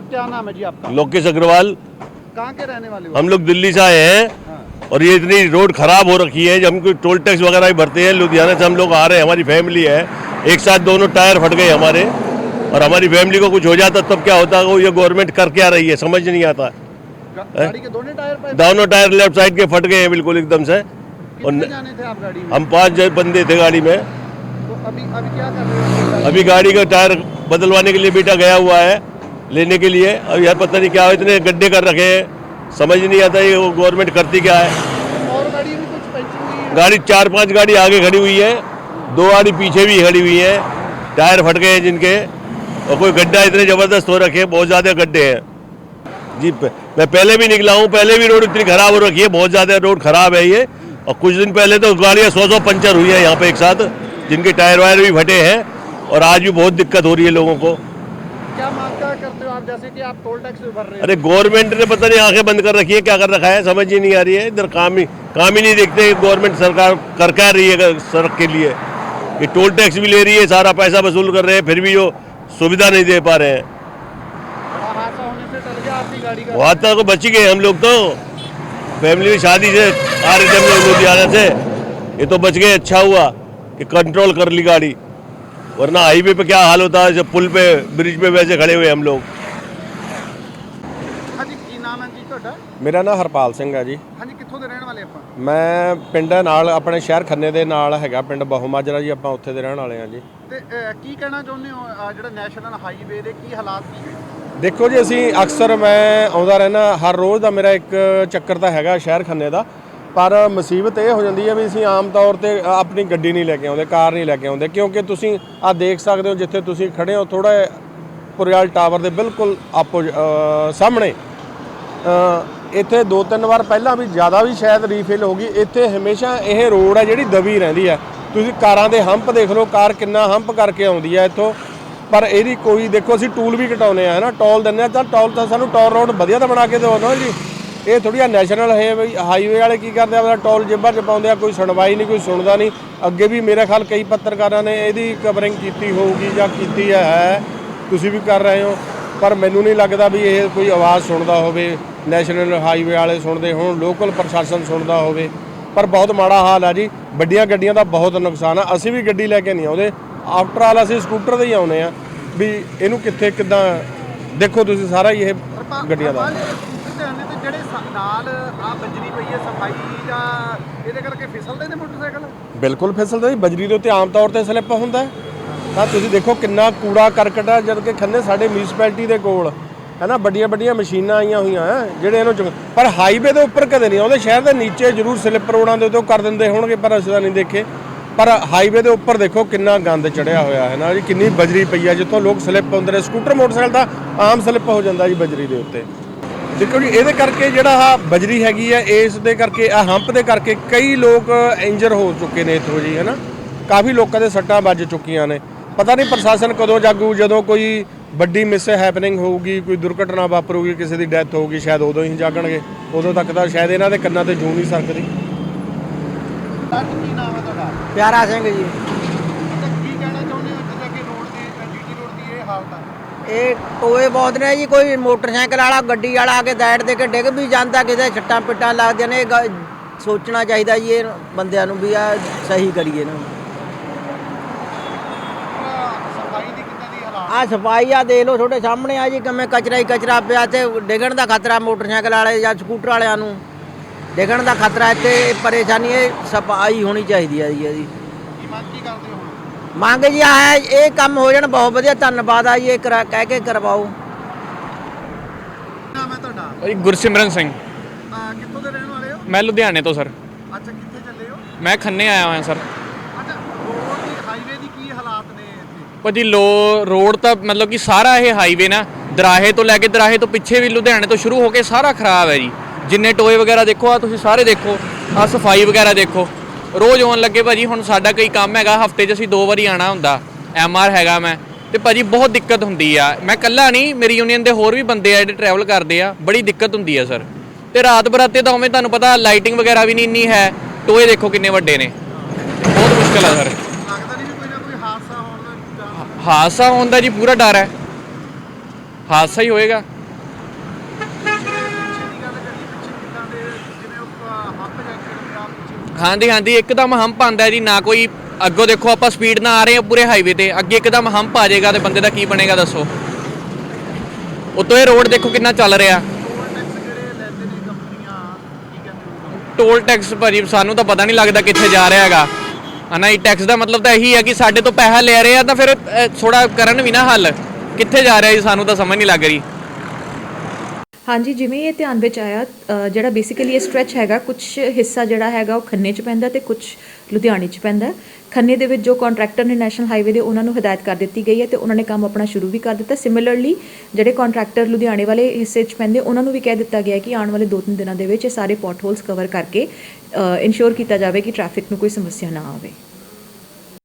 नाम है जी आपका? लोकेश अग्रवाल। कहाँ के रहने वाले हम लोग दिल्ली से आए हैं हाँ। और ये इतनी रोड खराब हो रखी है जब हमको टोल टैक्स वगैरह भी भरते हैं लुधियाना से हम लोग आ रहे हैं हमारी फैमिली है। एक साथ दोनों टायर फट गए हमारे और हमारी फैमिली को कुछ हो जाता तब क्या होता वो ये गवर्नमेंट कर क्या रही है समझ नहीं आता। गाड़ी के दोनों टायर दोनों टायर लेफ़्ट साइड के फट गए हैं बिल्कुल एकदम से। और जाने थे आप गाड़ी में? हम पाँच बंदे थे गाड़ी में। तो अभी अभी क्या कर रहे हो? अभी गाड़ी का टायर बदलवाने के लिए बेटा गया हुआ है। लेने के लिए। अब यार पता नहीं क्या इतने गड्ढे कर रखे हैं। समझ नहीं आता ये वो गवर्नमेंट करती क्या है। और गाड़ी भी कुछ है। गाड़ी चार पाँच गाड़ी आगे खड़ी हुई है। दो गाड़ी पीछे भी खड़ी हुई है। टायर फट गए हैं जिनके। और कोई गड्ढा इतने ज़बरदस्त हो रखे हैं बहुत ज़्यादा गड्ढे हैं। जी मैं पहले भी निकला हूँ पहले भी रोड इतनी खराब हो रखी है बहुत ज़्यादा रोड खराब है ये। और कुछ दिन पहले तो गाड़ियाँ सौ सौ पंचर हुई है यहाँ पे एक साथ जिनके टायर वायर भी फटे हैं। और आज भी बहुत दिक्कत हो रही है लोगों को। क्या मांग करते हो आप? जैसे कि आप टोल टैक्स भर रहे हो। अरे गवर्नमेंट ने पता नहीं आँखें बंद कर रखी है क्या कर रखा है? समझ ही नहीं आ रही है। इधर काम ही काम ही नहीं देखते गवर्नमेंट सरकार कर क्या रही है सड़क के लिए। ये टोल टैक्स भी ले रही है सारा पैसा वसूल कर रहे हैं फिर भी वो सुविधा नहीं दे पा रहे हैं। हादसा का। वहाँ तक बच गए हम लोग तो। फैमिली में शादी से आ रहे थे हम लोग लुधियाना से। ये तो बच गए अच्छा हुआ कि कंट्रोल कर ली गाड़ी। वरना हाईवे पे क्या हाल होता है जब पुल पे ब्रिज पे वैसे खड़े हुए हम लोग ਹਾਂਜੀ ਕੀ ਨਾਮ ਹੈ ਜੀ ਤੁਹਾਡਾ ਮੇਰਾ ਨਾਮ ਹਰਪਾਲ ਸਿੰਘ ਹੈ ਜੀ ਹਾਂਜੀ ਕਿੱਥੋਂ ਦੇ ਰਹਿਣ ਵਾਲੇ ਆਪਾਂ ਮੈਂ ਪਿੰਡ ਨਾਲ ਆਪਣੇ ਸ਼ਹਿਰ ਖੰਨੇ ਦੇ ਨਾਲ ਹੈਗਾ ਪਿੰਡ ਬਹੁਮਾਜਰਾ ਜੀ ਆਪਾਂ ਉੱਥੇ ਦੇ ਰਹਿਣ ਵਾਲੇ ਹਾਂ ਜੀ ਤੇ ਅਹ, ਕੀ ਕਹਿਣਾ ਚਾਹੁੰਦੇ ਹੋ ਅਹ, ਜਿਹੜਾ ਨੈਸ਼ਨਲ ਹਾਈਵੇ ਦੇ ਕੀ ਹਾਲਾਤ ਕੀ ਨੇ ਦੇਖੋ ਜੀ ਅਸੀਂ ਅਕਸਰ ਮੈਂ ਆਉਂਦਾ ਰਹਿਣਾ ਹਰ ਰੋਜ਼ ਦਾ ਮੇਰਾ ਇੱਕ ਚੱਕਰ ਤਾਂ ਹੈਗਾ ਸ਼ਹਿਰ ਖੰਨੇ ਦਾ ਪਰ ਮੁਸੀਬਤ ਇਹ ਹੋ ਜਾਂਦੀ ਹੈ ਵੀ ਅਸੀਂ ਆਮ ਤੌਰ ਤੇ ਆਪਣੀ ਗੱਡੀ ਨਹੀਂ ਲੈ ਕੇ ਆਉਂਦੇ, ਕਾਰ ਨਹੀਂ ਲੈ ਕੇ ਆਉਂਦੇ, ਕਿਉਂਕਿ ਤੁਸੀਂ ਆ ਦੇਖ ਸਕਦੇ ਹੋ ਜਿੱਥੇ ਤੁਸੀਂ ਖੜੇ ਹੋ ਥੋੜਾ ਪੁਰਿਆਲ ਟਾਵਰ ਦੇ ਬਿਲਕੁਲ ਆਪੋ ਸਾਹਮਣੇ। ਇੱਥੇ ਦੋ ਤਿੰਨ ਵਾਰ ਪਹਿਲਾਂ ਵੀ ਜ਼ਿਆਦਾ ਵੀ ਸ਼ਾਇਦ ਰੀਫਿਲ ਹੋ ਗਈ, ਇੱਥੇ ਹਮੇਸ਼ਾ ਇਹ ਰੋਡ ਹੈ ਜਿਹੜੀ ਦਬੀ ਰਹਿੰਦੀ ਹੈ। ਤੁਸੀਂ ਕਾਰਾਂ ਦੇ ਹੰਪ ਦੇਖ ਲਓ, ਕਾਰ ਕਿੰਨਾ ਹੰਪ ਕਰਕੇ ਆਉਂਦੀ ਹੈ ਇੱਥੋਂ। ਪਰ ਇਹਦੀ ਕੋਈ, ਦੇਖੋ ਅਸੀਂ ਟੂਲ ਵੀ ਘਟਾਉਨੇ ਆ ਹਨਾ ਟੋਲ ਦਿੰਨੇ ਆ ਤਾਂ ਟੋਲ ਤਾਂ ਸਾਨੂੰ ਟੋਲ ਰੋਡ ਵਧੀਆ ਤਾਂ ਬਣਾ ਕੇ ਦਿਓ ਨਾ ਜੀ? ਇਹ ਥੋੜੀ ਆ ਨੈਸ਼ਨਲ ਹਾਈਵੇ ਹਾਈਵੇ ਵਾਲੇ ਕੀ ਕਰਦੇ ਆ ਟੋਲ ਜੇਬਾਂ 'ਚ ਪਾਉਂਦੇ ਆ ਕੋਈ ਸੁਣਵਾਈ ਨਹੀਂ ਕੋਈ ਸੁਣਦਾ ਨਹੀਂ। ਅੱਗੇ ਵੀ ਮੇਰੇ ਖਿਆਲ ਕਈ ਪੱਤਰਕਾਰਾਂ ਨੇ ਇਹਦੀ ਕਵਰਿੰਗ ਕੀਤੀ ਹੋਊਗੀ ਜਾਂ ਕੀਤੀ ਹੈ ਤੁਸੀਂ ਵੀ ਕਰ ਰਹੇ ਹੋ। ਪਰ ਮੈਨੂੰ ਨਹੀਂ ਲੱਗਦਾ ਵੀ ਇਹ ਕੋਈ ਆਵਾਜ਼ ਸੁਣਦਾ ਹੋਵੇ। ਨੈਸ਼ਨਲ ਹਾਈਵੇ ਵਾਲੇ ਸੁਣਦੇ ਹੋਣ ਲੋਕਲ ਪ੍ਰਸ਼ਾਸਨ ਸੁਣਦਾ ਹੋਵੇ। ਪਰ ਬਹੁਤ ਮਾੜਾ ਹਾਲ ਆ ਜੀ। ਵੱਡੀਆਂ ਗੱਡੀਆਂ ਦਾ ਬਹੁਤ ਨੁਕਸਾਨ ਆ। ਅਸੀਂ ਵੀ ਗੱਡੀ ਲੈ ਕੇ ਨਹੀਂ ਆਉਂਦੇ। ਆਫਟਰ ਆਲ ਅਸੀਂ ਸਕੂਟਰ ਤੇ ਹੀ ਆਉਨੇ ਆ। ਵੀ ਇਹਨੂੰ ਕਿੱਥੇ ਕਿੱਦਾਂ ਦੇਖੋ ਤੁਸੀਂ ਸਾਰਾ ਹੀ ਇਹ ਗੱਡੀਆਂ ਦਾ। ਜਿਹੜੇ ਨਾਲ ਆ ਬੰਜਰੀ ਪਈ ਹੈ ਸਫ਼ਾਈ ਜਾਂ ਇਹਦੇ ਕਰਕੇ ਫਿਸਲਦੇ ਨੇ ਮੋਟਰਸਾਈਕਲ? ਬਿਲਕੁਲ ਫਿਸਲਦਾ ਬਜਰੀ ਦੇ ਉੱਤੇ ਆਮ ਤੌਰ ਤੇ ਸਲਿੱਪ ਹੁੰਦਾ ਹੈ। ਤਾਂ ਤੁਸੀਂ ਦੇਖੋ ਕਿੰਨਾ ਕੂੜਾ ਕਰਕਟ ਹੈ ਜਦ ਕਿ ਖੰਨੇ ਸਾਡੇ ਮਿਊਨਿਸਪੈਲਿਟੀ ਦੇ ਕੋਲ। ਹੈ ਨਾ ਵੱਡੀਆਂ ਵੱਡੀਆਂ ਮਸ਼ੀਨਾਂ ਆਈਆਂ ਹੋਈਆਂ ਹੈ ਜਿਹੜੇ ਇਹਨੂੰ ਚੁੱਕ- ਪਰ ਹਾਈਵੇ ਦੇ ਉੱਪਰ ਕਦੇ ਨਹੀਂ ਆਉਂਦੇ ਸ਼ਹਿਰ ਦੇ ਨੀਚੇ ਜ਼ਰੂਰ ਸਲਿੱਪ ਰੋਡਾਂ ਦੇ ਉੱਤੇ ਉਹ ਕਰ ਦਿੰਦੇ ਹੋਣਗੇ, ਪਰ ਅਸੀਂ ਤਾਂ ਨਹੀਂ ਦੇਖੇ। ਪਰ ਹਾਈਵੇ ਦੇ ਉੱਪਰ ਦੇਖੋ ਕਿੰਨਾ ਗੰਦ ਚੜਿਆ ਹੋਇਆ ਹੈ ਨਾ ਜੀ, ਕਿੰਨੀ ਬਜਰੀ ਪਈ ਹੈ ਜਿੱਥੋਂ ਲੋਕ ਸਲਿੱਪ ਹੁੰਦੇ ਨੇ। ਸਕੂਟਰ, ਮੋਟਰਸਾਈਕਲ ਦਾ ਆਮ ਸਲਿੱਪ ਹੋ ਜਾਂਦਾ ਜੀ, ਬਜਰੀ ਦੇ ਉੱਤੇ। ਦੇਖੋ ਜੀ ਇਹਦੇ ਕਰਕੇ ਜਿਹੜਾ ਆ ਬਜਰੀ ਹੈਗੀ ਆ ਇਸ ਦੇ ਕਰਕੇ ਆ ਹੰਪ ਦੇ ਕਰਕੇ ਕਈ ਲੋਕ ਇੰਜਰ ਹੋ ਚੁੱਕੇ ਨੇ ਇੱਥੋਂ ਜੀ ਹੈਨਾ? ਕਾਫੀ ਲੋਕਾਂ ਦੇ ਸੱਟਾਂ ਵੱਜ ਚੁੱਕੀਆਂ ਨੇ। ਪਤਾ ਨਹੀਂ ਪ੍ਰਸ਼ਾਸਨ ਕਦੋਂ ਜਾਗੂ ਜਦੋਂ ਕੋਈ ਵੱਡੀ ਮਿਸ ਹੈਪਨਿੰਗ ਹੋਊਗੀ ਕੋਈ ਦੁਰਘਟਨਾ ਵਾਪਰੂਗੀ ਕਿਸੇ ਦੀ ਡੈਥ ਹੋਊਗੀ ਸ਼ਾਇਦ ਉਦੋਂ ਹੀ ਜਾਗਣਗੇ। ਉਦੋਂ ਤੱਕ ਤਾਂ ਸ਼ਾਇਦ ਇਹਨਾਂ ਦੇ ਕੰਨਾਂ ਤੇ ਜੂੰ ਨਹੀਂ ਸਰਕਦੀ। ਅੱਜ ਕੀ ਨਾਮ ਹੈ ਤੁਹਾਡਾ? ਪਿਆਰਾ ਸਿੰਘ ਜੀ ਤੇ ਕੀ ਕਹਿਣਾ ਚਾਹੁੰਦੇ ਹੋ ਜਿੱਦਾਂ ਕਿ ਰੋਡ ਦੀ ਜੀਟੀ ਰੋਡ ਦੀ ਇਹ ਹਾਲਤ ਹੈ ਇਹ ਟੋਏ ਬਹੁਤ ਨੇ ਜੀ, ਕੋਈ ਮੋਟਰਸਾਈਕਲ ਵਾਲਾ, ਗੱਡੀ ਵਾਲਾ ਆ ਕੇ ਸਾਈਡ ਦੇ ਕੇ ਡਿੱਗ ਵੀ ਜਾਂਦਾ, ਕਿਤੇ ਛੱਟਾਂ ਪਿੱਟਾਂ ਲੱਗਦੀਆਂ ਨੇ, ਇਹ ਗ- ਸੋਚਣਾ ਚਾਹੀਦਾ ਜੀ, ਇਹ ਬੰਦਿਆਂ ਨੂੰ ਵੀ ਆ, ਸਹੀ ਕਰੀਏ ਨਾ। ਸਫ਼ਾਈ ਦੀ ਕਿੱਦਾਂ ਦੀ ਹਾਲਾਤ ਆ ਸਫ਼ਾਈ ਆ, ਦੇਖ ਲਓ ਤੁਹਾਡੇ ਸਾਹਮਣੇ ਆ ਜੀ, ਕਿਵੇਂ ਕਚਰਾ ਹੀ ਕਚਰਾ ਪਿਆ ਤੇ ਡਿੱਗਣ ਦਾ ਖਤਰਾ ਮੋਟਰਸਾਈਕਲ ਵਾਲੇ ਜਾਂ ਸਕੂਟਰ ਵਾਲਿਆਂ ਨੂੰ। ਡਿੱਗਣ ਦਾ ਖਤਰਾ ਇੱਥੇ, ਪਰੇਸ਼ਾਨੀ ਇਹ ਸਫ਼ਾਈ ਹੋਣੀ ਚਾਹੀਦੀ ਹੈ ਜੀ, ਇਹਦੀ। ਕੀ ਮੰਗ ਕੀ ਕਰਦੇ ਹੋ ਹੁਣ? ਮੰਗ ਜੀ ਆ ਹੈ ਇਹ ਕੰਮ ਹੋ ਜਾਣ ਬਹੁਤ ਵਧੀਆ ਧੰਨਵਾਦ ਆ ਜੀ ਇਹ ਕਰਾ- ਕਹਿ ਕੇ ਕਰਵਾਓ। ਨਾਮ ਹੈ ਤੁਹਾਡਾ? ਭਾਈ ਗੁਰਸਿਮਰਨ ਸਿੰਘ। ਅਹ ਕਿੱਥੋਂ ਦੇ ਰਹਿਣ ਵਾਲੇ ਹੋ? ਮੈਂ ਲੁਧਿਆਣੇ ਤੋਂ ਸਰ। ਅੱਛਾ ਕਿੱਥੇ ਚੱਲੇ ਹੋ? ਮੈਂ ਖੰਨੇ ਆਇਆ ਹੋਇਆ ਸਰ। ਅੱਛਾ ਰੋਡ ਦੀ ਹਾਈਵੇ ਦੀ ਕੀ ਹਾਲਾਤ ਨੇ ਇੱਥੇ? ਭਾਜੀ ਲੋ ਰੋਡ ਤਾਂ ਮਤਲਬ ਕਿ ਸਾਰਾ ਇਹ ਹਾਈਵੇ ਨਾ ਦਰਾਹੇ ਤੋਂ ਲੈ ਕੇ ਦਰਾਹੇ ਤੋਂ ਪਿੱਛੇ ਵੀ ਲੁਧਿਆਣੇ ਤੋਂ ਸ਼ੁਰੂ ਹੋ ਕੇ ਸਾਰਾ ਖਰਾਬ ਹੈ ਜੀ। ਜਿੰਨੇ ਟੋਏ ਵਗੈਰਾ ਦੇਖੋ ਆ ਤੁਸੀਂ ਸਾਰੇ ਦੇਖੋ ਆ ਸਫ਼ਾਈ ਵਗੈਰਾ ਦੇਖੋ। ਰੋਜ਼ ਆਉਣ ਲੱਗੇ ਭਾਜੀ ਹੁਣ ਸਾਡਾ ਕੋਈ ਕੰਮ ਹੈਗਾ ਹਫ਼ਤੇ 'ਚ ਅਸੀਂ ਦੋ ਵਾਰੀ ਆਣਾ ਹੁੰਦਾ। ਐਮਆਰ ਹੈਗਾ ਮੈਂ। ਤੇ ਭਾਜੀ ਬਹੁਤ ਦਿੱਕਤ ਹੁੰਦੀ ਆ। ਮੈਂ ਇਕੱਲਾ ਨਹੀਂ ਮੇਰੀ ਯੂਨੀਅਨ ਦੇ ਹੋਰ ਵੀ ਬੰਦੇ ਆ ਜਿਹੜੇ ਟਰੈਵਲ ਕਰਦੇ ਆ ਬੜੀ ਦਿੱਕਤ ਹੁੰਦੀ ਆ ਸਰ ਤੇ ਰਾਤ ਬਰਾਤੇ ਤਾਂ ਉਵੇਂ ਤੁਹਾਨੂੰ ਪਤਾ ਲਾਈਟਿੰਗ ਵਗੈਰਾ ਵੀ ਨਹੀਂ ਇੰਨੀ ਹੈ। ਟੋਏ ਦੇਖੋ ਕਿੰਨੇ ਵੱਡੇ ਨੇ। ਬਹੁਤ ਮੁਸ਼ਕਲ ਆ ਸਰ ਲੱਗਦਾ ਨਹੀਂ ਵੀ ਕੋਈ ਨਾ ਕੋਈ ਹਾਦਸਾ ਹੋਣ ਦਾ ਚਾਂਸ ਹਾਦਸਾ ਹੋਣ ਦਾ ਜੀ ਪੂਰਾ ਡਰ ਹੈ। ਹਾਦਸਾ ਹੀ ਹੋਏਗਾ ਹੱਥ ਜੰਕਸ਼ਨ ਦਾ ਪਿੱਛੇ ਹਾਂਜੀ ਹਾਂਜੀ, ਇੱਕਦਮ ਹੰਪ ਆਂਦਾ ਜੀ, ਨਾ ਕੋਈ ਅੱਗੋਂ ਦੇਖੋ ਆਪਾਂ ਸਪੀਡ ਨਾਲ ਆ ਰਹੇ ਹਾਂ ਪੂਰੇ ਹਾਈਵੇ ਤੇ, ਅੱਗੇ ਇੱਕਦਮ ਹੰਪ ਆ ਜਾਏਗਾ ਤੇ ਬੰਦੇ ਦਾ ਕੀ ਬਣੇਗਾ ਦੱਸੋ? ਉਤੋਂ ਇਹ ਰੋਡ ਦੇਖੋ ਕਿੰਨਾ ਚੱਲ ਰਿਹਾ। ਟੋਲ ਟੈਕਸ ਟੋਲ ਟੈਕਸ ਭਾਜੀ, ਸਾਨੂੰ ਤਾਂ ਪਤਾ ਨਹੀਂ ਲੱਗਦਾ ਕਿੱਥੇ ਜਾ ਰਿਹਾ ਹੈਗਾ। ਹਨਾ ਇਹ ਟੈਕਸ ਦਾ ਮਤਲਬ ਤਾਂ ਇਹੀ ਹੈ ਕਿ ਸਾਡੇ ਤੋਂ ਪੈਸਾ ਲੈ ਰਹੇ ਆ ਤਾਂ ਫਿਰ ਥੋੜਾ ਕਰਨ ਵੀ ਨਾ ਹੱਲ। ਕਿੱਥੇ ਜਾ ਰਿਹਾ ਜੀ, ਸਾਨੂੰ ਤਾਂ ਸਮਝ ਨਹੀਂ ਲੱਗ ਰਹੀ। ਹਾਂਜੀ, ਜਿਵੇਂ ਇਹ ਧਿਆਨ ਵਿੱਚ ਆਇਆ ਜਿਹੜਾ ਬੇਸਿਕਲੀ ਇਹ ਸਟ੍ਰੈਚ ਹੈਗਾ ਕੁਝ ਹਿੱਸਾ ਜਿਹੜਾ ਹੈਗਾ ਉਹ ਖੰਨੇ 'ਚ ਪੈਂਦਾ ਤੇ ਕੁਝ ਲੁਧਿਆਣੇ 'ਚ ਪੈਂਦਾ। ਖੰਨੇ ਦੇ ਵਿੱਚ ਜੋ ਕੰਟਰੈਕਟਰ ਨੇ ਨੈਸ਼ਨਲ ਹਾਈਵੇ ਦੇ, ਉਹਨਾਂ ਨੂੰ ਹਦਾਇਤ ਕਰ ਦਿੱਤੀ ਗਈ ਹੈ ਤੇ ਉਹਨਾਂ ਨੇ ਕੰਮ ਆਪਣਾ ਸ਼ੁਰੂ ਵੀ ਕਰ ਦਿੱਤਾ। ਸਿਮਿਲਰਲੀ ਜਿਹੜੇ ਕੰਟਰੈਕਟਰ ਲੁਧਿਆਣੇ ਵਾਲੇ ਹਿੱਸੇ 'ਚ ਪੈਂਦੇ, ਉਹਨਾਂ ਨੂੰ ਵੀ ਕਹਿ ਦਿੱਤਾ ਗਿਆ ਕਿ ਆਉਣ ਵਾਲੇ 2-3 ਦਿਨਾਂ ਦੇ ਵਿੱਚ ਇਹ ਸਾਰੇ ਪੋਰਟ ਕਵਰ ਕਰਕੇ ਇਨਸ਼ੋਰ ਕੀਤਾ ਜਾਵੇ ਕਿ ਟ੍ਰੈਫਿਕ ਨੂੰ ਕੋਈ ਸਮੱਸਿਆ ਨਾ ਆਵੇ।